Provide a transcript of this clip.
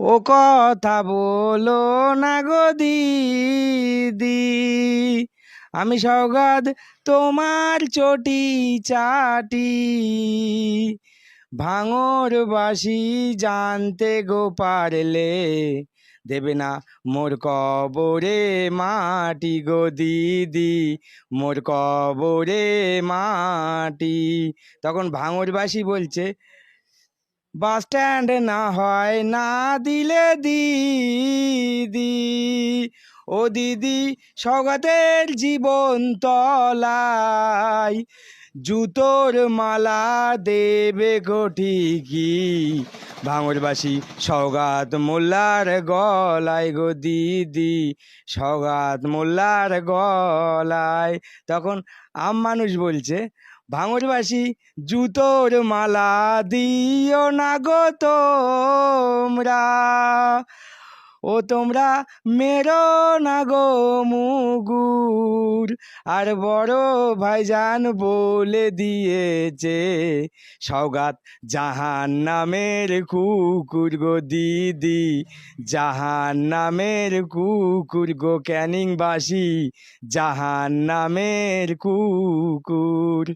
ও কথা বলো না গো দিদি। আমি সৌগাত তোমার চটি চাটি। ভাঙর বাসি জানতে গো পারলে দেবে না মোর কবরে মাটি গো দিদি। মোর কবরে মাটি। তখন ভাঙরবাসী বলছে বাস স্ট্যান্ড না হয় না দিলে দিদি। ও দিদি স্বগতের জীবন তলায়। জুতোর মালা দেবে ঠিকই ভাঙরবাসী সৌগাত মোল্লার গলায় গো দিদি সৌগাত মোল্লার গলায়। তখন আম মানুষ বলছে, ভাঙরবাসী, জুতোর মালা দিও না গো তোমরা। ও তোমরা মেরো না গো মুগুর আর বড় ভাইজান বলে দিয়েছে সৌগাত জাহান নামের কুকুর গো দিদি জাহান নামের কুকুর গো ক্যানিংবাসী জাহান নামের কুকুর।